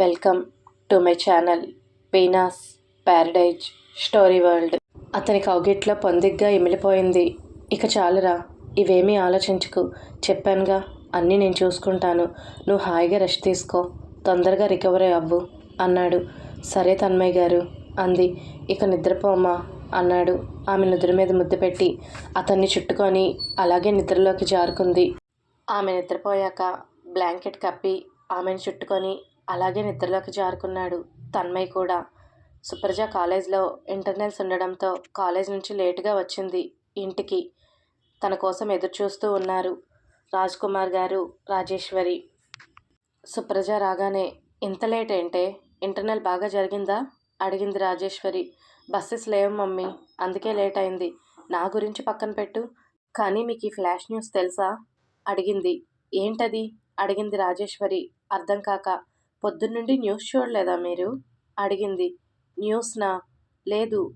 Welcome to my channel Veena's paradise story world. అతని కౌగిట్లో పొందిగ్గా ఇమిలిపోయింది. ఇక చాలురా ఇవేమీ ఆలోచించుకు. చెప్పానుగా అన్నీ నేను చూసుకుంటాను. నువ్వు హాయిగా రెస్ట్ తీసుకో. తొందరగా రికవరీ అవ్వు అన్నాడు. సరే తన్మయ్య గారు అంది. ఇక నిద్రపోమా అన్నాడు. ఆమె నిద్ర మీద ముద్దు పెట్టి అతన్ని చుట్టుకొని అలాగే నిద్రలోకి జారుకుంది. ఆమె నిద్రపోయాక బ్లాంకెట్ కప్పి ఆమెను చుట్టుకొని అలాగే నిద్రలోకి జారుకున్నాడు. తన్మయ్ కూడా. సుప్రజ కాలేజ్లో ఇంటర్నల్స్ ఉండడంతో కాలేజ్ నుంచి లేటుగా వచ్చింది ఇంటికి. తన కోసం ఎదురు చూస్తూ ఉన్నారు రాజ్ కుమార్ గారు రాజేశ్వరి. సుప్రజ రాగానే ఇంత లేట్ ఏంటే? ఇంటర్నల్ బాగా జరిగిందా? అడిగింది రాజేశ్వరి. బస్సెస్ లేవు మమ్మీ అందుకే లేట్ అయింది. నా గురించి పక్కన పెట్టు. కానీ మీకు ఈ ఫ్లాష్ న్యూస్ తెలుసా? అడిగింది. ఏంటది? అడిగింది రాజేశ్వరి. అర్థం కాక పొద్దున్నుండి న్యూస్ చూడలేదా మీరు? అడిగింది. న్యూస్నా? లేదు.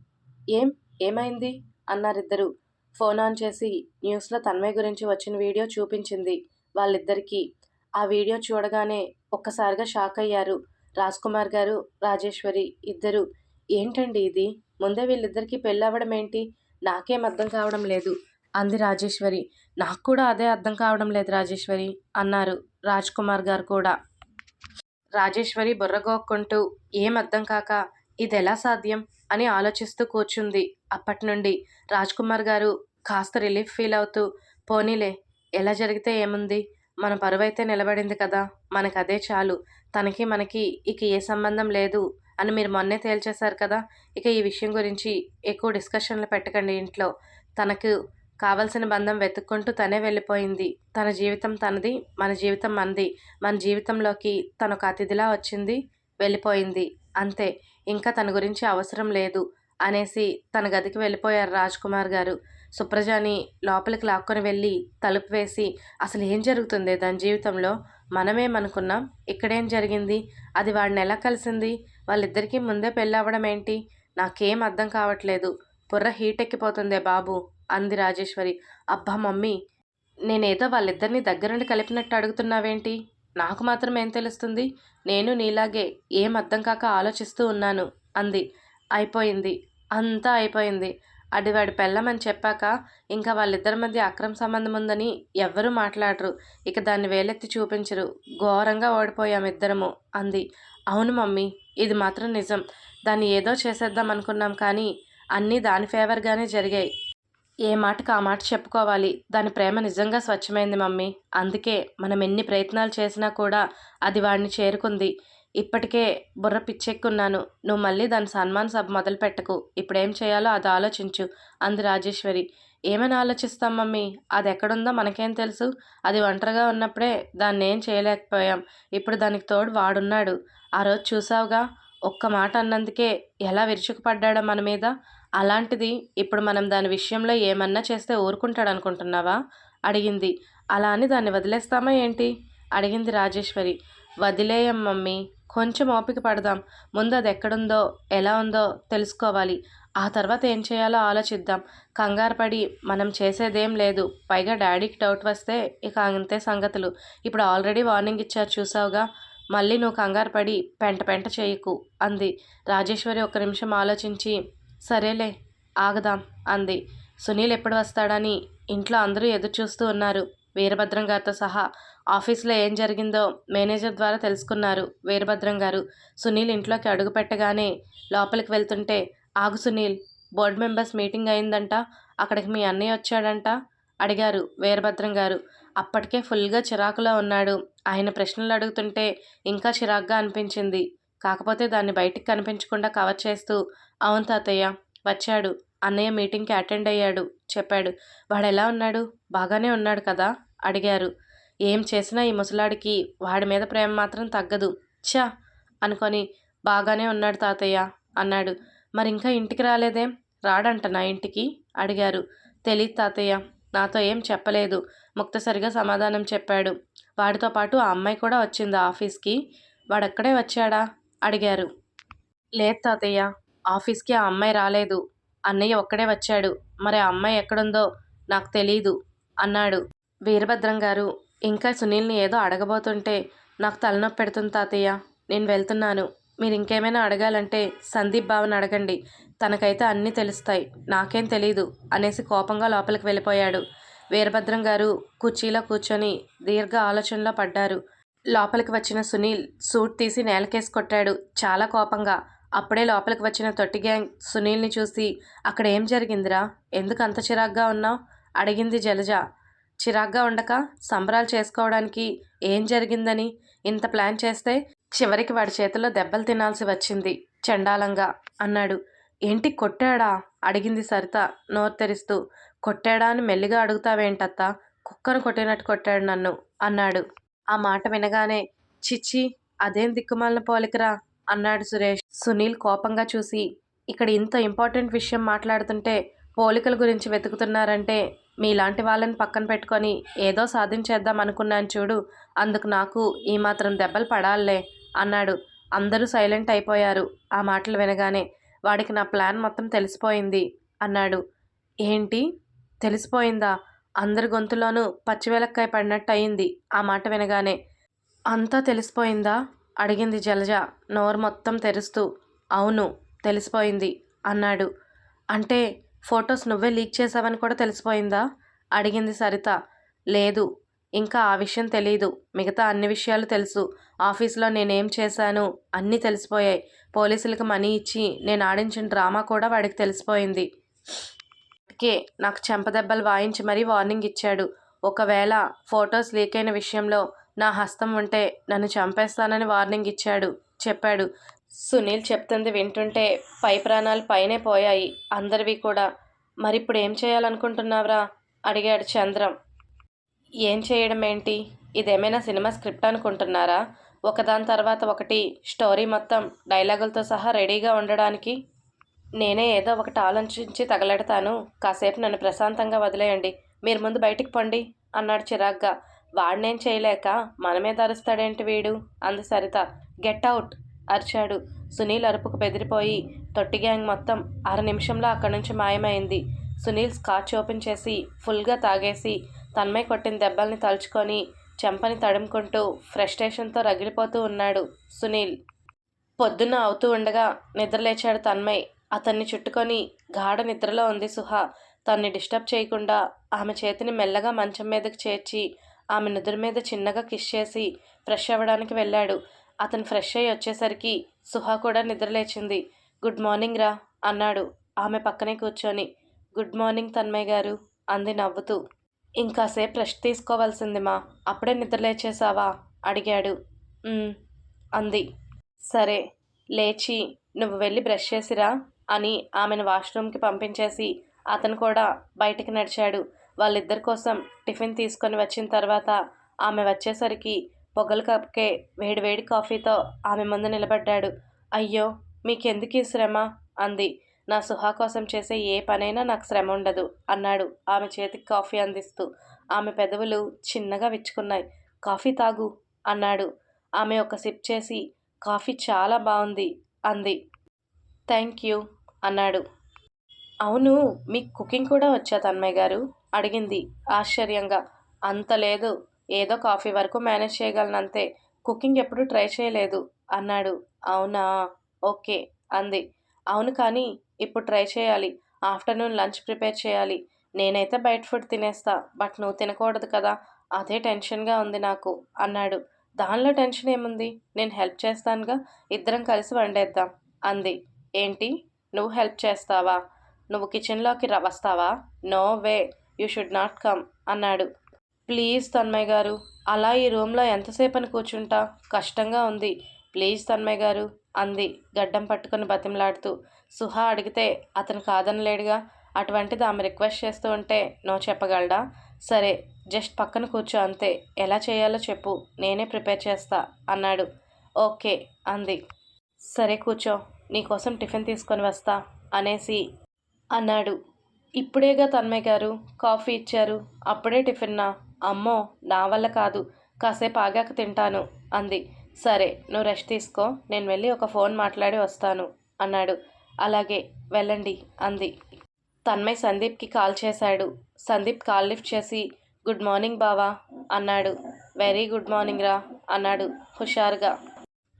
ఏం? ఏమైంది? అన్నారిద్దరు. ఫోన్ ఆన్ చేసి న్యూస్లో తన్మయ్ గురించి వచ్చిన వీడియో చూపించింది వాళ్ళిద్దరికీ. ఆ వీడియో చూడగానే ఒక్కసారిగా షాక్ అయ్యారు. రాజ్ కుమార్ గారు రాజేశ్వరి ఇద్దరు. ఏంటండి ఇది? ముందే వీళ్ళిద్దరికీ పెళ్ళవడం ఏంటి? నాకేం అర్థం కావడం లేదు. అంది రాజేశ్వరి. నాకు కూడా అదే అర్థం కావడం లేదు రాజేశ్వరి అన్నారు రాజ్ కుమార్ గారు కూడా. రాజేశ్వరి బుర్రగోక్కుంటూ ఏం అర్థం కాక? ఇది ఎలా సాధ్యం? అని ఆలోచిస్తూ కూర్చుంది. అప్పటి నుండి రాజ్ కుమార్ గారు కాస్త రిలీఫ్ ఫీల్ అవుతూ పోనీలే ఎలా జరిగితే ఏముంది? మన పరువైతే నిలబడింది కదా మనకు అదే చాలు. తనకి మనకి ఇక ఏ సంబంధం లేదు అని మీరు మొన్నే తేల్చేశారు కదా ఇక ఈ విషయం గురించి ఎక్కువ డిస్కషన్లు పెట్టకండి ఇంట్లో. తనకు కావలసిన బంధం వెతుక్కుంటూ తనే వెళ్ళిపోయింది. తన జీవితం తనది మన జీవితం మనది మన జీవితంలోకి తనొక ఒక అతిథిలా వచ్చింది వెళ్ళిపోయింది. అంతే ఇంకా తన గురించి అవసరం లేదు అనేసి తన గదికి వెళ్ళిపోయారు రాజ్ కుమార్ గారు. సుప్రజాని లోపలికి లాక్కొని వెళ్ళి తలుపు వేసి అసలు ఏం జరుగుతుంది? దాని జీవితంలో మనమేమనుకున్నాం ఇక్కడేం జరిగింది? అది వాడిని ఎలా కలిసింది? వాళ్ళిద్దరికీ ముందే పెళ్ళవడం ఏంటి నాకేం అర్థం కావట్లేదు. బుర్ర హీట్ ఎక్కిపోతుందే బాబు. అంది రాజేశ్వరి. అబ్బా మమ్మీ నేనేదో వాళ్ళిద్దరిని దగ్గరుండి కలిపినట్టు అడుగుతున్నావేంటి? నాకు మాత్రం ఏం తెలుస్తుంది? నేను నీలాగే ఏం అర్థం కాక ఆలోచిస్తూ ఉన్నాను అంది. అయిపోయింది. అంతా అయిపోయింది. అది పెళ్ళమని చెప్పాక ఇంకా వాళ్ళిద్దరి మధ్య అక్రమ సంబంధం ఉందని ఎవ్వరూ మాట్లాడరు. ఇక దాన్ని వేలెత్తి చూపించరు. ఘోరంగా ఓడిపోయాం ఇద్దరము అంది. అవును మమ్మీ ఇది మాత్రం నిజం. దాన్ని ఏదో చేసేద్దాం అనుకున్నాం కానీ అన్నీ దాని ఫేవర్గానే జరిగాయి. ఏ మాటకు ఆ మాట చెప్పుకోవాలి? దాని ప్రేమ నిజంగా స్వచ్ఛమైంది మమ్మీ. అందుకే మనం ఎన్ని ప్రయత్నాలు చేసినా కూడా అది వాడిని చేరుకుంది. ఇప్పటికే బుర్ర పిచ్చెక్కున్నాను. నువ్వు మళ్ళీ దాని సన్మాన్ సభ మొదలు పెట్టకు. ఇప్పుడేం చేయాలో అది ఆలోచించు అంది రాజేశ్వరి. ఏమని ఆలోచిస్తాం మమ్మీ? అది ఎక్కడుందో మనకేం తెలుసు? అది ఒంటరిగా ఉన్నప్పుడే దాన్ని ఏం చేయలేకపోయాం. ఇప్పుడు దానికి తోడు వాడున్నాడు. ఆ రోజు చూసావుగా? ఒక్క మాట అన్నందుకే ఎలా విరుచుకుపడ్డాడో మన మీద. అలాంటిది ఇప్పుడు మనం దాని విషయంలో ఏమన్నా చేస్తే ఊరుకుంటాడు అనుకుంటున్నావా అడిగింది. అలా అని దాన్ని వదిలేస్తామా ఏంటి? అడిగింది రాజేశ్వరి. వదిలేయం మమ్మీ కొంచెం ఓపిక పడదాం. ముందు అది ఎక్కడుందో ఎలా ఉందో తెలుసుకోవాలి. ఆ తర్వాత ఏం చేయాలో ఆలోచిద్దాం. కంగారు పడి మనం చేసేదేం లేదు. పైగా డాడీకి డౌట్ వస్తే ఇక అంతే సంగతులు. ఇప్పుడు ఆల్రెడీ వార్నింగ్ ఇచ్చారు చూసావుగా. మళ్ళీ నువ్వు కంగారు పడి పెంట పెంట చేయకు అంది. రాజేశ్వరి ఒక నిమిషం ఆలోచించి సరేలే ఆగదాం అంది. సునీల్ ఎప్పుడు వస్తాడని ఇంట్లో అందరూ ఎదురు చూస్తూ ఉన్నారు. వీరభద్రం గారితో సహా ఆఫీస్లో ఏం జరిగిందో మేనేజర్ ద్వారా తెలుసుకున్నారు వీరభద్రం గారు. సునీల్ ఇంట్లోకి అడుగు పెట్టగానే లోపలికి వెళ్తుంటే ఆగు సునీల్ బోర్డు మెంబర్స్ మీటింగ్ అయిందంట అక్కడికి మీ అన్నయ్య వచ్చాడంట? అడిగారు వీరభద్రం గారు. అప్పటికే ఫుల్గా చిరాకులో ఉన్నాడు. ఆయన ప్రశ్నలు అడుగుతుంటే ఇంకా చిరాగ్గా అనిపించింది. కాకపోతే దాన్ని బయటికి కనిపించకుండా కవర్ చేస్తూ అవును తాతయ్య వచ్చాడు. అన్నయ్య మీటింగ్కి అటెండ్ అయ్యాడు. చెప్పాడు. వాడు ఎలా ఉన్నాడు? బాగానే ఉన్నాడు కదా? అడిగారు. ఏం చేసినా ఈ ముసలాడికి వాడి మీద ప్రేమ మాత్రం తగ్గదు. ఛా! అనుకొని బాగానే ఉన్నాడు తాతయ్య అన్నాడు. మరి ఇంకా ఇంటికి రాలేదేం? రాడంట నా ఇంటికి? అడిగారు. తెలియదు తాతయ్య. నాతో ఏం చెప్పలేదు. ముక్తసరిగా సమాధానం చెప్పాడు. వాడితో పాటు ఆ అమ్మాయి కూడా వచ్చింది ఆఫీస్కి. వాడక్కడే వచ్చాడా? అడిగారు. లేదు తాతయ్య ఆఫీస్కి ఆ అమ్మాయి రాలేదు. అన్నయ్య ఒక్కడే వచ్చాడు. మరి ఆ అమ్మాయి ఎక్కడుందో నాకు తెలీదు అన్నాడు. వీరభద్రం గారు ఇంకా సునీల్ని ఏదో అడగబోతుంటే నాకు తలనొప్పి పెడుతుంది తాతయ్య. నేను వెళ్తున్నాను. మీరు ఇంకేమైనా అడగాలంటే సందీప్ బావని అడగండి. తనకైతే అన్నీ తెలుస్తాయి. నాకేం తెలీదు అనేసి కోపంగా లోపలికి వెళ్ళిపోయాడు. వీరభద్రం గారు కుర్చీలో కూర్చొని దీర్ఘ ఆలోచనలో పడ్డారు. లోపలికి వచ్చిన సునీల్ సూట్ తీసి నేలకేసి కొట్టాడు. చాలా కోపంగా. అప్పుడే లోపలికి వచ్చిన తొట్టి గ్యాంగ్ సునీల్ని చూసి అక్కడ ఏం జరిగిందిరా? ఎందుకు అంత చిరాగ్గా ఉన్నావు? అడిగింది జలజ. చిరాగ్గా ఉండక సంబరాలు చేసుకోవడానికి ఏం జరిగిందని? ఇంత ప్లాన్ చేస్తే చివరికి వాడి చేతిలో దెబ్బలు తినాల్సి వచ్చింది చండాలంగా అన్నాడు. ఏంటి కొట్టాడా? అడిగింది సరిత నోరు తెరిస్తూ కొట్టాడా అని మెల్లిగా అడుగుతావేంటత్తా? కుక్కను కొట్టినట్టు కొట్టాడు నన్ను అన్నాడు. ఆ మాట వినగానే చిచ్చి అదేం దిక్కుమాలిన పోలికరా? అన్నాడు సురేష్. సునీల్ కోపంగా చూసి ఇక్కడ ఇంత ఇంపార్టెంట్ విషయం మాట్లాడుతుంటే పోలికల గురించి వెతుకుతున్నారంటే మీలాంటి వాళ్ళని పక్కన పెట్టుకొని ఏదో సాధించేద్దాం అనుకున్నాను చూడు అందుకు నాకు ఈ మాత్రం దెబ్బలు పడాలే అన్నాడు. అందరూ సైలెంట్ అయిపోయారు. ఆ మాటలు వినగానే వాడికి నా ప్లాన్ మొత్తం తెలిసిపోయింది అన్నాడు. ఏంటి? తెలిసిపోయిందా? అందరి గొంతులోనూ పచ్చివెలక్కాయ పడినట్టు అయింది ఆ మాట వినగానే. అంతా తెలిసిపోయిందా? అడిగింది జలజ నోరు మొత్తం తెరుస్తూ. అవును తెలిసిపోయింది అన్నాడు. అంటే ఫొటోస్ నువ్వే లీక్ చేసావని కూడా తెలిసిపోయిందా? అడిగింది సరిత. లేదు ఇంకా ఆ విషయం తెలియదు మిగతా అన్ని విషయాలు తెలుసు. ఆఫీస్లో నేనేం చేశాను? అన్నీ తెలిసిపోయాయి. పోలీసులకు మనీ ఇచ్చి నేను ఆడించిన డ్రామా కూడా వాడికి తెలిసిపోయింది. కే నాకు చెంపదెబ్బలు వాయించి మరీ వార్నింగ్ ఇచ్చాడు. ఒకవేళ ఫొటోస్ లీక్ అయిన విషయంలో నా హస్తం ఉంటే నన్ను చంపేస్తానని వార్నింగ్ ఇచ్చాడు. చెప్పాడు. సునీల్ చెప్తుంది వింటుంటే పై ప్రాణాలు పైనే పోయాయి. అందరివి కూడా మరి ఇప్పుడు ఏం చేయాలనుకుంటున్నావురా? అడిగాడు చంద్రం. ఏం చేయడం ఏంటి? ఇదేమైనా సినిమా స్క్రిప్ట్ అనుకుంటున్నారా? ఒకదాని తర్వాత ఒకటి స్టోరీ మొత్తం డైలాగులతో సహా రెడీగా ఉండడానికి నేనే ఏదో ఒకటి ఆలోచించి తగలెడతాను. కాసేపు నన్ను ప్రశాంతంగా వదిలేయండి. మీరు ముందు బయటికి పండి అన్నాడు చిరాగ్గా. వాడినేం చేయలేక మనమే తరుస్తాడేంటి వీడు? అంది సరిత. గెట్ అవుట్ అరిచాడు. సునీల్ అరుపుకు బెదిరిపోయి తొట్టి గ్యాంగ్ మొత్తం అర నిమిషంలో అక్కడి నుంచి మాయమైంది. సునీల్ స్కాచ్ ఓపెన్ చేసి ఫుల్గా తాగేసి తన్మై కొట్టిన దెబ్బల్ని తలుచుకొని చెంపని తడుముకుంటూ ఫ్రస్ట్రేషన్తో రగిలిపోతూ ఉన్నాడు సునీల్. పొద్దున్న అవుతూ ఉండగా నిద్రలేచాడు తన్మయ్. అతన్ని చుట్టుకొని గాఢ నిద్రలో ఉంది సుహ. తన్ని డిస్టర్బ్ చేయకుండా ఆమె చేతిని మెల్లగా మంచం మీదకి చేర్చి ఆమె నుదురు మీద చిన్నగా కిష్ చేసి ఫ్రెష్ అవ్వడానికి వెళ్ళాడు. అతను ఫ్రెష్ అయ్యి వచ్చేసరికి సుహా కూడా నిద్రలేచింది గుడ్ మార్నింగ్ రా అన్నాడు ఆమె పక్కనే కూర్చొని. గుడ్ మార్నింగ్ తన్మయ్య గారు అంది నవ్వుతూ. ఇంకాసేపు రెస్ట్ తీసుకోవాల్సింది మా. అప్పుడే నిద్రలేచేసావా అడిగాడు. అంది. సరే లేచి నువ్వు వెళ్ళి బ్రష్ చేసిరా? అని ఆమెను వాష్రూమ్కి పంపించేసి అతను కూడా బయటికి నడిచాడు. వాళ్ళిద్దరి కోసం టిఫిన్ తీసుకొని వచ్చిన తర్వాత ఆమె వచ్చేసరికి పొగలు కప్కే వేడివేడి కాఫీతో ఆమె ముందు నిలబడ్డాడు. అయ్యో మీకెందుకు ఈ శ్రమ? అంది. నా సుహా కోసం చేసే ఏ పనైనా నాకు శ్రమ ఉండదు అన్నాడు ఆమె చేతికి కాఫీ అందిస్తూ. ఆమె పెదవులు చిన్నగా విచ్చుకున్నాయి. కాఫీ తాగు అన్నాడు. ఆమె ఒక సిప్ చేసి కాఫీ చాలా బాగుంది అంది. Thank you. అన్నాడు. అవును మీకు కుకింగ్ కూడా వచ్చా తన్మయ్య గారు? అడిగింది ఆశ్చర్యంగా. అంత లేదు. ఏదో కాఫీ వరకు మేనేజ్ చేయగలనంతే. కుకింగ్ ఎప్పుడు ట్రై చేయలేదు అన్నాడు. అవునా? ఓకే అంది. అవును కానీ ఇప్పుడు ట్రై చేయాలి. ఆఫ్టర్నూన్ లంచ్ ప్రిపేర్ చేయాలి. నేనైతే బయట ఫుడ్ తినేస్తా బట్ నువ్వు తినకూడదు కదా అదే టెన్షన్గా ఉంది నాకు అన్నాడు. దానిలో టెన్షన్ ఏముంది? నేను హెల్ప్ చేస్తానుగా ఇద్దరం కలిసి వండేద్దాం అంది. ఏంటి? నువ్వు హెల్ప్ చేస్తావా? నువ్వు కిచెన్లోకి వస్తావా? No way you should not come అన్నాడు. ప్లీజ్ తన్మయ్ గారు అలా ఈ రూమ్లో ఎంతసేపు అని కూర్చుంటా? కష్టంగా ఉంది. ప్లీజ్ తన్మయ్ గారు అంది గడ్డం పట్టుకుని బతిమలాడుతూ. సుహా అడిగితే అతను కాదనలేడుగా. అటువంటిది ఆమె రిక్వెస్ట్ చేస్తూ ఉంటే నో చెప్పగలడా? సరే జస్ట్ పక్కన కూర్చో అంతే. ఎలా చేయాలో చెప్పు. నేనే ప్రిపేర్ చేస్తా అన్నాడు. ఓకే అంది. సరే కూర్చో. నీకోసం టిఫిన్ తీసుకొని వస్తా అనేసి అన్నాడు. ఇప్పుడేగా తన్మయ్య గారు కాఫీ ఇచ్చారు. అప్పుడే టిఫిన్నా. అమ్మో నా వల్ల కాదు. కాసేపు ఆగాక తింటాను అంది. సరే నువ్వు రెస్ట్ తీసుకో. నేను వెళ్ళి ఒక ఫోన్ మాట్లాడి వస్తాను అన్నాడు. అలాగే వెళ్ళండి అంది. తన్మయ్ సందీప్కి కాల్ చేశాడు. సందీప్ కాల్ లిఫ్ట్ చేసి గుడ్ మార్నింగ్ బావా అన్నాడు. వెరీ గుడ్ మార్నింగ్ రా అన్నాడు హుషారుగా.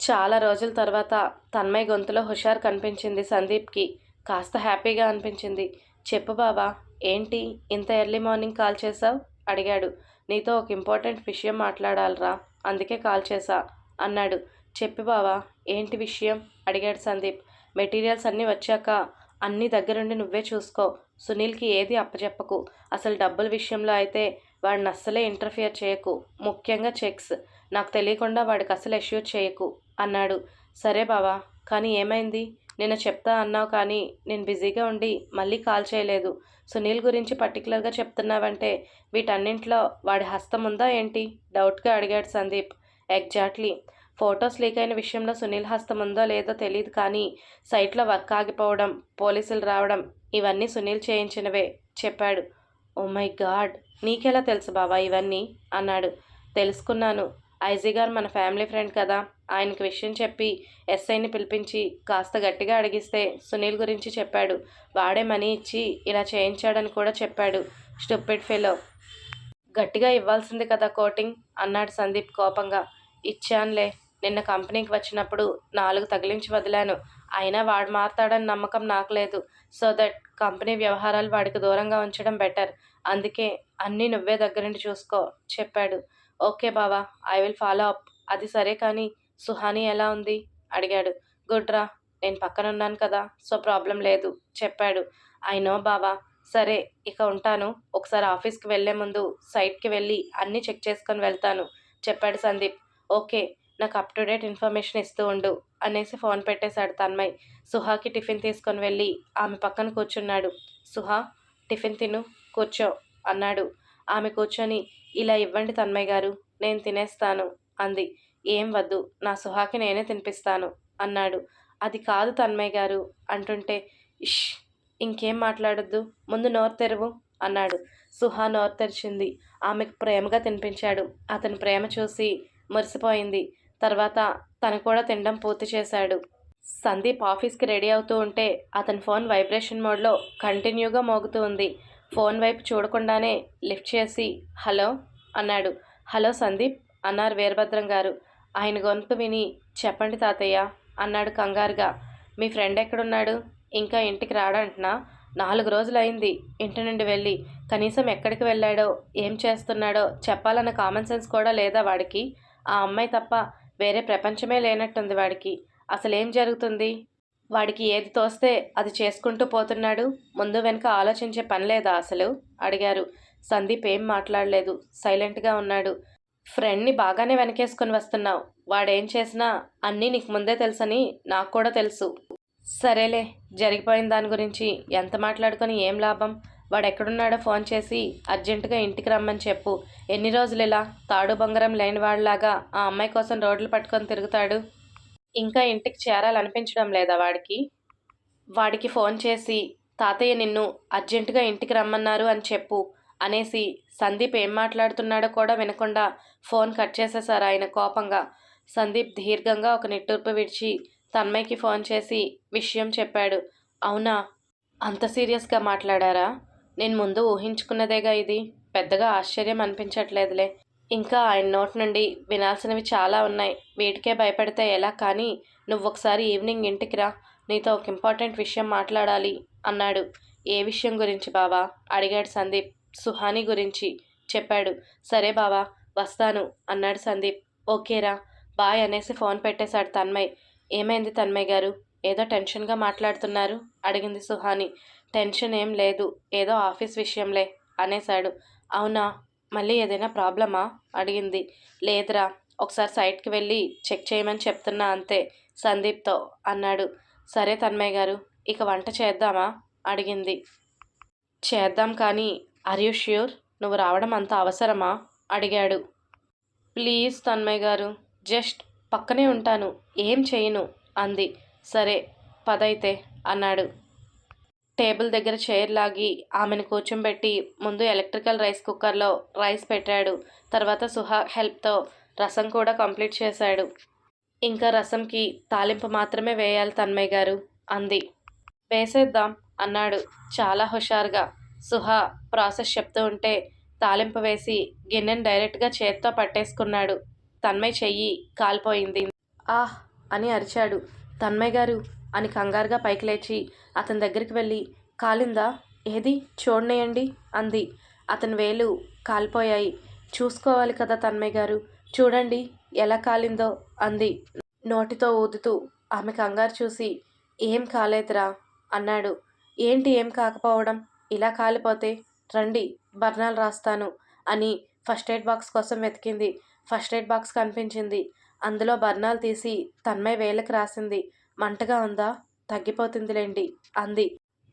చాలా రోజుల తర్వాత తన్మయ్ గొంతులో హుషారు కనిపించింది సందీప్కి. కాస్త హ్యాపీగా అనిపించింది. చెప్పు బాబా ఏంటి? ఇంత ఎర్లీ మార్నింగ్ కాల్ చేసావు అడిగాడు. నీతో ఒక ఇంపార్టెంట్ విషయం మాట్లాడాలరా అందుకే కాల్ చేశా అన్నాడు. చెప్పు బావా ఏంటి విషయం? అడిగాడు సందీప్. మెటీరియల్స్ అన్నీ వచ్చాక అన్ని దగ్గరుండి నువ్వే చూసుకో. సునీల్కి ఏది అప్పచెప్పకు అసలు డబ్బుల విషయంలో అయితే వాడిని అస్సలే ఇంటర్ఫియర్ చేయకు. ముఖ్యంగా చెక్స్. నాకు తెలియకుండా వాడికి అసలు ఎష్యూర్ చేయకు. అన్నాడు. సరే బావా కానీ ఏమైంది? నిన్న చెప్తా అన్నావు కానీ నేను బిజీగా ఉండి మళ్ళీ కాల్ చేయలేదు. సునీల్ గురించి పర్టికులర్గా చెప్తున్నావంటే వీటన్నింటిలో వాడి హస్తం ఉందా ఏంటి? డౌట్గా అడిగాడు సందీప్. ఎగ్జాక్ట్లీ. ఫొటోస్ లీక్ అయిన విషయంలో సునీల్ హస్తం ఉందో లేదో తెలియదు కానీ సైట్లో వర్క్ ఆగిపోవడం పోలీసులు రావడం ఇవన్నీ సునీల్ చేయించినవే చెప్పాడు. ఓ మై గాడ్ నీకెలా తెలుసు బావా ఇవన్నీ? అన్నాడు. తెలుసుకున్నాను. ఐజీ గారు మన ఫ్యామిలీ ఫ్రెండ్ కదా ఆయనకి విషయం చెప్పి ఎస్ఐని పిలిపించి కాస్త గట్టిగా అడిగిస్తే సునీల్ గురించి చెప్పాడు. వాడే మనీ ఇచ్చి ఇలా చేయించాడని కూడా చెప్పాడు. Stupid fellow. గట్టిగా ఇవ్వాల్సింది కదా కోటింగ్ అన్నాడు సందీప్ కోపంగా. ఇచ్చానులే నిన్న కంపెనీకి వచ్చినప్పుడు నాలుగు తగిలించి వదిలాను. అయినా వాడు మారతాడని నమ్మకం నాకు లేదు. సో దట్ కంపెనీ వ్యవహారాలు వాడికి దూరంగా ఉంచడం బెటర్. అందుకే అన్నీ నువ్వే దగ్గరుండి చూసుకో చెప్పాడు. ఓకే బావా ఐ విల్ ఫాలో అప్. అది సరే కానీ సుహాని ఎలా ఉంది? అడిగాడు. గుడ్రా నేను పక్కన ఉన్నాను కదా సో ప్రాబ్లం లేదు చెప్పాడు. ఐ నో బావా. సరే ఇక ఉంటాను. ఒకసారి ఆఫీస్కి వెళ్ళే ముందు సైట్కి వెళ్ళి అన్నీ చెక్ చేసుకొని వెళ్తాను చెప్పాడు సందీప్. ఓకే నాకు అప్ టు డేట్ ఇన్ఫర్మేషన్ ఇస్తూ ఉండు అనేసి ఫోన్ పెట్టేశాడు తన్మయ్. సుహాకి టిఫిన్ తీసుకొని వెళ్ళి ఆమె పక్కన కూర్చున్నాడు. సుహా టిఫిన్ తిను కూర్చో అన్నాడు. ఆమె కూర్చొని ఇలా ఇవ్వండి తన్మయ్య గారు నేను తినేస్తాను అంది. ఏం వద్దు నా సుహాకి నేనే తినిపిస్తాను అన్నాడు. అది కాదు తన్మయ్య గారు అంటుంటే ఇష్ ఇంకేం మాట్లాడొద్దు ముందు నోరు తెరువు అన్నాడు. సుహా నోరు తెరిచింది. ఆమెకు ప్రేమగా తినిపించాడు. అతని ప్రేమ చూసి మురిసిపోయింది. తర్వాత తను కూడా తినడం పూర్తి చేశాడు. సందీప్ ఆఫీస్కి రెడీ అవుతూ ఉంటే అతని ఫోన్ వైబ్రేషన్ మోడ్లో కంటిన్యూగా మోగుతూ ఉంది. ఫోన్ వైపు చూడకుండానే లిఫ్ట్ చేసి హలో అన్నాడు. హలో సందీప్ అన్నారు వీరభద్రం గారు. ఆయన గొంతు విని చెప్పండి తాతయ్య అన్నాడు కంగారుగా. మీ ఫ్రెండ్ ఎక్కడున్నాడు? ఇంకా ఇంటికి రాడంటున్నా? నాలుగు రోజులైంది ఇంటి నుండి వెళ్ళి. కనీసం ఎక్కడికి వెళ్ళాడో ఏం చేస్తున్నాడో చెప్పాలన్న కామన్ సెన్స్ కూడా లేదా వాడికి? ఆ అమ్మాయి తప్ప వేరే ప్రపంచమే లేనట్టుంది వాడికి. అసలేం జరుగుతుంది? వాడికి ఏది తోస్తే అది చేసుకుంటూ పోతున్నాడు. ముందు వెనుక ఆలోచించే పని లేదా అసలు? అడిగారు. సందీప్ ఏం మాట్లాడలేదు. సైలెంట్గా ఉన్నాడు. ఫ్రెండ్ని బాగానే వెనకేసుకొని వస్తున్నావు. వాడేం చేసినా అన్నీ నీకు ముందే తెలుసని నాకు కూడా తెలుసు. సరేలే జరిగిపోయిన దాని గురించి ఎంత మాట్లాడుకొని ఏం లాభం? వాడు ఎక్కడున్నాడో ఫోన్ చేసి అర్జెంటుగా ఇంటికి రమ్మని చెప్పు. ఎన్ని రోజులు ఇలా తాడు బొంగరం లేని వాడిలాగా ఆ అమ్మాయి కోసం రోడ్లు పట్టుకొని తిరుగుతాడు? ఇంకా ఇంటికి చేరాలనిపించడం లేదా వాడికి? వాడికి ఫోన్ చేసి తాతయ్య నిన్ను అర్జెంటుగా ఇంటికి రమ్మన్నారు అని చెప్పు అనేసి సందీప్ ఏం మాట్లాడుతున్నాడో కూడా వినకుండా ఫోన్ కట్ చేసేశారు ఆయన కోపంగా. సందీప్ దీర్ఘంగా ఒక నిట్టూర్పు విడిచి తన్మయ్యకి ఫోన్ చేసి విషయం చెప్పాడు. అవునా? అంత సీరియస్గా మాట్లాడారా? నేను ముందు ఊహించుకున్నదేగా ఇది. పెద్దగా ఆశ్చర్యం అనిపించట్లేదులే. ఇంకా ఆయన నోటి నుండి వినాల్సినవి చాలా ఉన్నాయి. వీటికే భయపడితే ఎలా? కానీ నువ్వు ఒకసారి ఈవినింగ్ ఇంటికి రా. నీతో ఒక ఇంపార్టెంట్ విషయం మాట్లాడాలి అన్నాడు. ఏ విషయం గురించి బావా? అడిగాడు సందీప్ సుహాని గురించి. చెప్పాడు. సరే బావా వస్తాను అన్నాడు సందీప్. ఓకేరా బాయ్ అనేసి ఫోన్ పెట్టేశాడు తన్మయ్. ఏమైంది తన్మయ్ గారు? ఏదో టెన్షన్గా మాట్లాడుతున్నారు? అడిగింది సుహాని. టెన్షన్ ఏం లేదు. ఏదో ఆఫీస్ విషయంలే అనేశాడు. అవునా? మళ్ళీ ఏదైనా ప్రాబ్లమా? అడిగింది. లేదురా ఒకసారి సైట్కి వెళ్ళి చెక్ చేయమని చెప్తున్నా అంతే సందీప్తో అన్నాడు. సరే తన్మయ్య గారు ఇక వంట చేద్దామా? అడిగింది. చేద్దాం కానీ ఆర్ యూ ష్యూర్? నువ్వు రావడం అంత అవసరమా? అడిగాడు. ప్లీజ్ తన్మయ్య గారు జస్ట్ పక్కనే ఉంటాను ఏం చేయను అంది. సరే పదైతే అన్నాడు. టేబుల్ దగ్గర చైర్ లాగి ఆమెను కూర్చోబెట్టి ముందు ఎలక్ట్రికల్ రైస్ కుక్కర్లో రైస్ పెట్టాడు. తర్వాత సుహా హెల్ప్తో రసం కూడా కంప్లీట్ చేశాడు. ఇంకా రసంకి తాలింపు మాత్రమే వేయాలి తన్మయ్య గారు అంది. వేసేద్దాం అన్నాడు. చాలా హుషారుగా. సుహా ప్రాసెస్ చెప్తూ ఉంటే తాలింపు వేసి గిన్నెను డైరెక్ట్గా చేత్తో పట్టేసుకున్నాడు. తన్మయ్ చెయ్యి కాలిపోయింది. ఆహ్ అని అరిచాడు. తన్మయ్ గారు అని కంగారుగా పైకి లేచి అతని దగ్గరికి వెళ్ళి కాలిందా ఏది? చూడనేయండి అంది. అతని వేలు కాలిపోయాయి. చూసుకోవాలి కదా తన్మయ్య గారు. చూడండి ఎలా కాలిందో అంది. నోటితో ఊదుతూ ఆమె కంగారు చూసి ఏం కాలేదురా అన్నాడు. ఏంటి ఏం కాకపోవడం? ఇలా కాలిపోతే రండి బర్ణాలు రాస్తాను అని ఫస్ట్ ఎయిడ్ బాక్స్ కోసం వెతికింది. ఫస్ట్ ఎయిడ్ బాక్స్ కనిపించింది. అందులో బర్ణాలు తీసి తన్మయ్య వేలకు రాసింది. మంటగా ఉందా? తగ్గిపోతుందిలేండి అంది.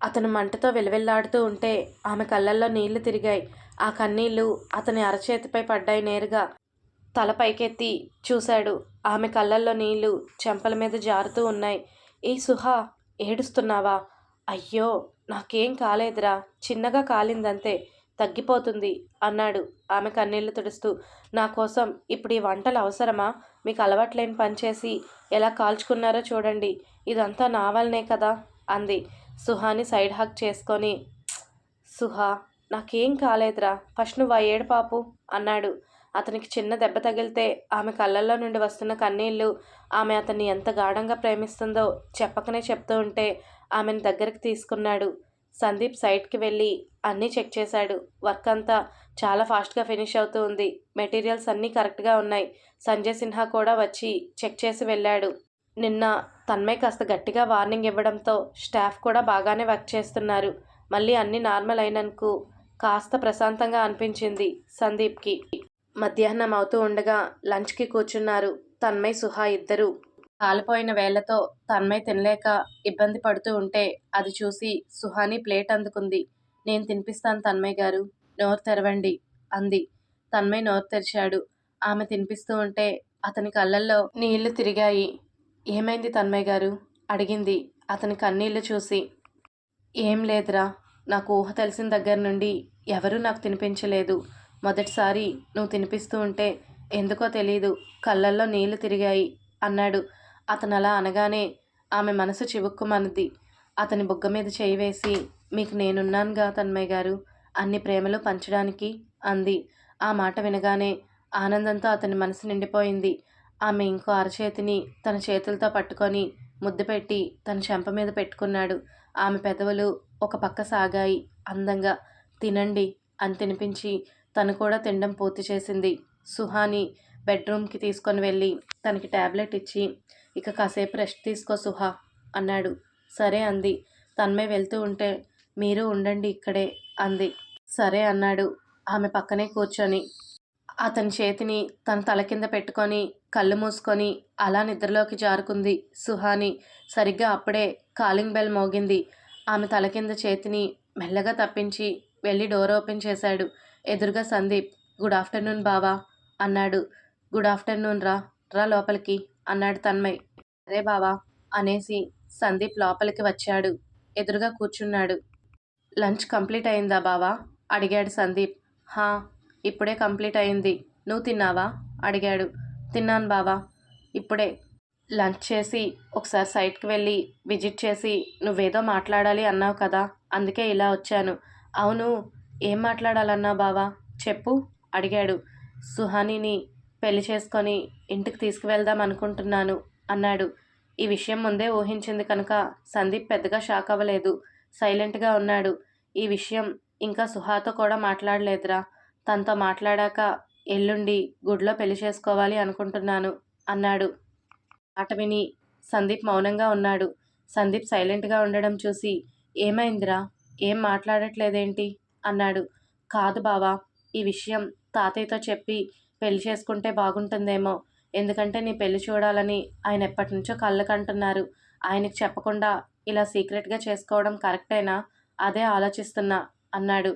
అతను మంటతో వెలువెల్లాడుతూ ఉంటే ఆమె కళ్ళల్లో నీళ్ళు తిరిగాయి. ఆ కన్నీళ్ళు అతని అరచేతిపై పడ్డాయి నేరుగా. తల పైకెత్తి చూశాడు. ఆమె కళ్ళల్లో నీళ్ళు చెంపల మీద జారుతూ ఉన్నాయి. ఈ సుహా ఏడుస్తున్నావా? అయ్యో నాకేం కాలేదురా. చిన్నగా కాలిందంతే తగ్గిపోతుంది అన్నాడు. ఆమె కన్నీళ్ళు తుడుస్తూ. నా కోసం ఇప్పుడు ఈ వంటలు అవసరమా? మీకు అలవాట్లేని పని చేసి ఎలా కాల్చుకున్నారో చూడండి. ఇదంతా నా వల్లనే కదా అంది. సుహాని సైడ్ హక్ చేసుకొని సుహా నాకేం కాలేదురా ఫస్ట్ నువ్వు ఆ ఏడు పాపు అన్నాడు. అతనికి చిన్న దెబ్బ తగిలితే ఆమె కళ్ళల్లో నుండి వస్తున్న కన్నీళ్ళు ఆమె అతన్ని ఎంత గాఢంగా ప్రేమిస్తుందో చెప్పకనే చెప్తూ ఉంటే ఆమెను దగ్గరికి తీసుకున్నాడు. సందీప్ సైట్కి వెళ్ళి అన్నీ చెక్ చేశాడు. వర్క్ అంతా చాలా ఫాస్ట్గా ఫినిష్ అవుతూ ఉంది. మెటీరియల్స్ అన్నీ కరెక్ట్గా ఉన్నాయి. సంజయ్ సిన్హా కూడా వచ్చి చెక్ చేసి వెళ్ళాడు. నిన్న తన్మయ్ కాస్త గట్టిగా వార్నింగ్ ఇవ్వడంతో స్టాఫ్ కూడా బాగానే వర్క్ చేస్తున్నారు. మళ్ళీ అన్నీ నార్మల్ అయినందుకు కాస్త ప్రశాంతంగా అనిపించింది సందీప్కి. మధ్యాహ్నం అవుతూ ఉండగా లంచ్కి కూర్చున్నారు తన్మయ్ సుహా ఇద్దరు. కాలిపోయిన వేళ్ళతో తన్మయ్ తినలేక ఇబ్బంది పడుతూ ఉంటే అది చూసి సుహాని ప్లేట్ అందుకుంది. నేను తినిపిస్తాను తన్మయ్ గారు. నోరు తెరవండి అంది. తన్మయ్ నోరు తెరిచాడు. ఆమె తినిపిస్తూ ఉంటే అతని కళ్ళల్లో నీళ్ళు తిరిగాయి. ఏమైంది తన్మయ్ గారు? అడిగింది అతని కన్నీళ్ళు చూసి. ఏం లేదురా నాకు ఊహ తెలిసిన దగ్గర నుండి ఎవరూ నాకు తినిపించలేదు. మొదటిసారి నువ్వు తినిపిస్తూ ఉంటే ఎందుకో తెలీదు కళ్ళల్లో నీళ్ళు తిరిగాయి అన్నాడు. అతను అలా అనగానే ఆమె మనసు చివుక్కుమన్నది. అతని బుగ్గ మీద చేయి వేసి మీకు నేనున్నానుగా తన్మయ్య గారు? అన్ని ప్రేమలు పంచడానికి అంది. ఆ మాట వినగానే ఆనందంతో అతని మనసు నిండిపోయింది. ఆమె ఇంకో అరచేతిని తన చేతులతో పట్టుకొని ముద్దు పెట్టి తన చెంప మీద పెట్టుకున్నాడు. ఆమె పెదవులు ఒక పక్క సాగాయి. అందంగా తినండి అని తినిపించి తను కూడా తినడం పూర్తి చేసింది. సుహాని బెడ్రూమ్కి తీసుకొని వెళ్ళి తనకి ట్యాబ్లెట్ ఇచ్చి ఇక కాసేపు రెస్ట్ తీసుకో సుహా అన్నాడు. సరే అంది. తన్మే వెళ్తూ ఉంటే మీరు ఉండండి ఇక్కడే అంది. సరే అన్నాడు. ఆమె పక్కనే కూర్చొని అతని చేతిని తన తల కింద పెట్టుకొని కళ్ళు మూసుకొని అలా నిద్రలోకి జారుకుంది సుహాని. సరిగ్గా అప్పుడే కాలింగ్ బెల్ మోగింది. ఆమె తల కింద చేతిని మెల్లగా తప్పించి వెళ్ళి డోర్ ఓపెన్ చేశాడు. ఎదురుగా సందీప్ గుడ్ ఆఫ్టర్నూన్ బావా అన్నాడు. గుడ్ ఆఫ్టర్నూన్ రా రా లోపలికి అన్నాడు తన్మయ్. అరే బావా అనేసి సందీప్ లోపలికి వచ్చాడు. ఎదురుగా కూర్చున్నాడు. లంచ్ కంప్లీట్ అయిందా బావా? అడిగాడు సందీప్. హా ఇప్పుడే కంప్లీట్ అయింది. నువ్వు తిన్నావా? అడిగాడు. తిన్నాను బావా. ఇప్పుడే. లంచ్ చేసి ఒకసారి సైట్కి వెళ్ళి విజిట్ చేసి నువ్వేదో మాట్లాడాలి అన్నావు కదా అందుకే ఇలా వచ్చాను. అవును. ఏం మాట్లాడాలన్నావు బావా? చెప్పు అడిగాడు. సుహానిని పెళ్ళి చేసుకొని ఇంటికి తీసుకువెళ్దాం అనుకుంటున్నాను అన్నాడు. ఈ విషయం ముందే ఊహించింది కనుక సందీప్ పెద్దగా షాక్ అవ్వలేదు. సైలెంట్గా ఉన్నాడు. ఈ విషయం ఇంకా సుహాతో కూడా మాట్లాడలేదురా. తనతో మాట్లాడాక ఎల్లుండి గుడిలో పెళ్ళి చేసుకోవాలి అనుకుంటున్నాను అన్నాడు. మాట విని సందీప్ మౌనంగా ఉన్నాడు. సందీప్ సైలెంట్గా ఉండడం చూసి ఏమైందిరా? ఏం మాట్లాడట్లేదేంటి? అన్నాడు. కాదు బావా ఈ విషయం తాతయ్యతో చెప్పి పెళ్ళి చేసుకుంటే బాగుంటుందేమో. ఎందుకంటే నీ పెళ్ళి చూడాలని ఆయన ఎప్పటి నుంచో కళ్ళకంటున్నారు. ఆయనకు చెప్పకుండా ఇలా సీక్రెట్గా చేసుకోవడం కరెక్టేనా? అదే ఆలోచిస్తున్నా. అన్నాడు.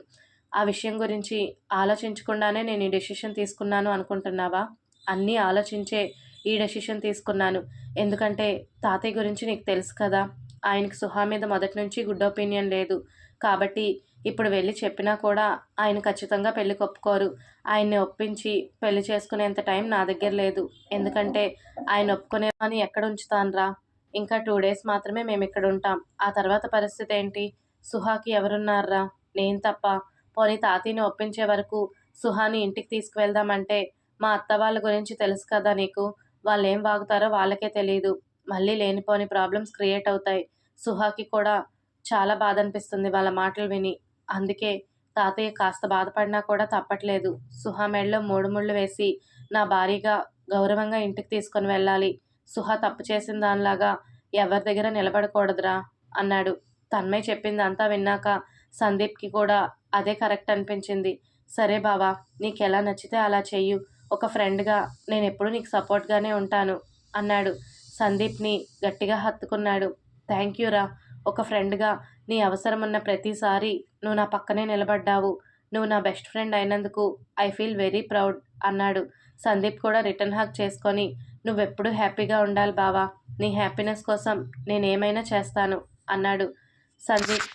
ఆ విషయం గురించి ఆలోచించకుండానే నేను ఈ డెసిషన్ తీసుకున్నాను అనుకుంటున్నావా? అన్నీ ఆలోచించే ఈ డెసిషన్ తీసుకున్నాను. ఎందుకంటే తాతయ్య గురించి నీకు తెలుసు కదా ఆయనకి సుహా మీద మొదటి నుంచి గుడ్ ఒపీనియన్ లేదు. కాబట్టి ఇప్పుడు వెళ్ళి చెప్పినా కూడా ఆయన ఖచ్చితంగా పెళ్ళి ఒప్పుకోరు ఆయన్ని ఒప్పించి పెళ్ళి చేసుకునేంత టైం నా దగ్గర లేదు. ఎందుకంటే ఆయన ఒప్పుకునే అని ఎక్కడ ఉంచుతానురా? ఇంకా టూ డేస్ మాత్రమే మేము ఇక్కడ ఉంటాం. ఆ తర్వాత పరిస్థితి ఏంటి? సుహాకి ఎవరున్నారా? నేను తప్ప. పోనీ తాతయ్యని ఒప్పించే వరకు సుహాని ఇంటికి తీసుకువెళ్దామంటే మా అత్త వాళ్ళ గురించి తెలుసు కదా నీకు. వాళ్ళు ఏం వాగుతారో వాళ్ళకే తెలియదు మళ్ళీ లేనిపోని ప్రాబ్లమ్స్ క్రియేట్ అవుతాయి. సుహాకి కూడా చాలా బాధ అనిపిస్తుంది వాళ్ళ మాటలు విని. అందుకే తాతయ్య కాస్త బాధపడినా కూడా తప్పట్లేదు. సుహా మెడలో మూడు ముళ్ళు వేసి నా భారీగా గౌరవంగా ఇంటికి తీసుకొని వెళ్ళాలి. సుహా తప్పు చేసిన దానిలాగా ఎవరి దగ్గర నిలబడకూడదురా అన్నాడు. తన్మయ్ చెప్పింది అంతా విన్నాక సందీప్కి కూడా అదే కరెక్ట్ అనిపించింది. సరే బావా నీకు ఎలా నచ్చితే అలా చెయ్యు. ఒక ఫ్రెండ్గా నేను ఎప్పుడు నీకు సపోర్ట్గానే ఉంటాను అన్నాడు. సందీప్ని గట్టిగా హత్తుకున్నాడు. థ్యాంక్ యూ రా. ఒక ఫ్రెండ్గా నీ అవసరం ఉన్న ప్రతిసారి నువ్వు నా పక్కనే నిలబడ్డావు. నువ్వు నా బెస్ట్ ఫ్రెండ్ అయినందుకు ఐ ఫీల్ వెరీ ప్రౌడ్ అన్నాడు. సందీప్ కూడా రిటర్న్ హాక్ చేసుకొని నువ్వెప్పుడు హ్యాపీగా ఉండాలి బావా. నీ హ్యాపీనెస్ కోసం నేనేమైనా చేస్తాను అన్నాడు. సందీప్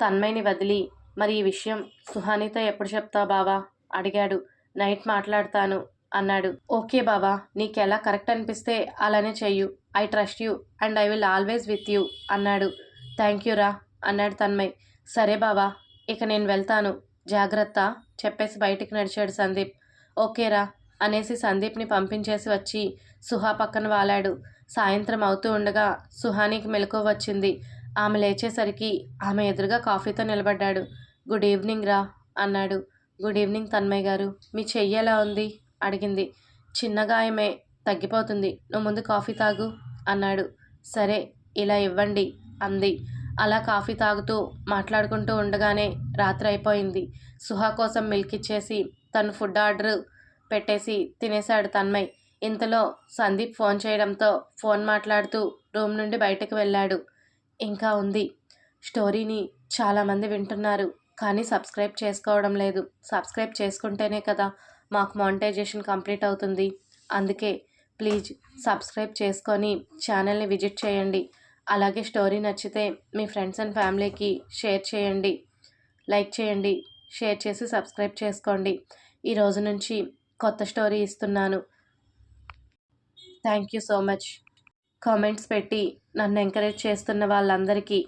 తన్మయ్ని వదిలి మరి ఈ విషయం సుహానితో ఎప్పుడు చెప్తావు బావా? అడిగాడు. నైట్ మాట్లాడతాను అన్నాడు. ఓకే బావా నీకెలా కరెక్ట్ అనిపిస్తే అలానే చెయ్యు. I trust you and I will always with you అన్నాడు. థ్యాంక్ యూ రా అన్నాడు తన్మయ్. సరే బావా ఇక నేను వెళ్తాను. జాగ్రత్త చెప్పేసి బయటికి నడిచాడు సందీప్. ఓకేరా అనేసి సందీప్ని పంపించేసి వచ్చి సుహా పక్కన వాలాడు. సాయంత్రం అవుతూ ఉండగా సుహానికి మెలకువ వచ్చింది. ఆమె లేచేసరికి ఆమె ఎదురుగా కాఫీతో నిలబడ్డాడు. గుడ్ ఈవినింగ్ రా అన్నాడు. గుడ్ ఈవినింగ్ తన్మయ్య గారు. మీ చెయ్యి ఎలా ఉంది? అడిగింది. చిన్న గాయమే తగ్గిపోతుంది. నువ్వు ముందు కాఫీ తాగు అన్నాడు. సరే ఇలా ఇవ్వండి అంది. అలా కాఫీ తాగుతూ మాట్లాడుకుంటూ ఉండగానే రాత్రి అయిపోయింది. సుహా కోసం మిల్క్ ఇచ్చేసి తను ఫుడ్ ఆర్డర్ పెట్టేసి తినేశాడు తన్మయ్. ఇంతలో సందీప్ ఫోన్ చేయడంతో ఫోన్ మాట్లాడుతూ రూమ్ నుండి బయటకు వెళ్ళాడు. ఇంకా ఉంది. స్టోరీని చాలామంది వింటున్నారు కానీ సబ్స్క్రైబ్ చేసుకోవడం లేదు. సబ్స్క్రైబ్ చేసుకుంటేనే కదా మాకు మానిటైజేషన్ కంప్లీట్ అవుతుంది. అందుకే ప్లీజ్ సబ్స్క్రైబ్ చేసుకొని ఛానల్ని విజిట్ చేయండి. అలాగే స్టోరీ నచ్చితే మీ ఫ్రెండ్స్ అండ్ ఫ్యామిలీకి షేర్ చేయండి. లైక్ చేయండి షేర్ చేసి సబ్స్క్రైబ్ చేసుకోండి. ఈ రోజు నుంచి కొత్త స్టోరీ ఇస్తున్నాను. Thank you so much. Comments పెట్టి నన్ను ఎంకరేజ్ చేస్తున్న వాళ్ళందరికీ